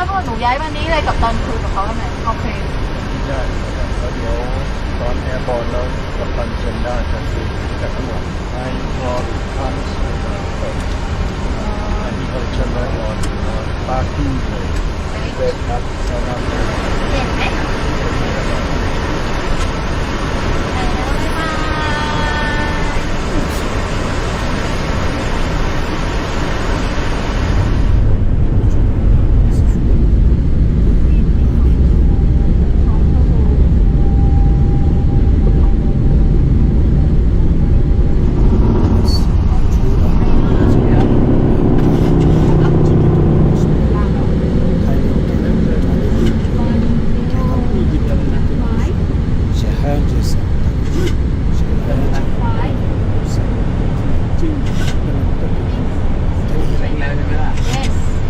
ว่าพวกหนูย้ายวันนี้เลยกับตอนคุยกับเขาทำไมโอเคได้แล้วเดี๋ยวตอนแอร์บอลแล้วกับตันเซ็นได้ก็คือแต่ข้างหลังให้รอท่านสวยนะอันนี้เขาจะมารอปาร์ตี้เลยเสร็จครับตอนนั้นเห็นไหม and just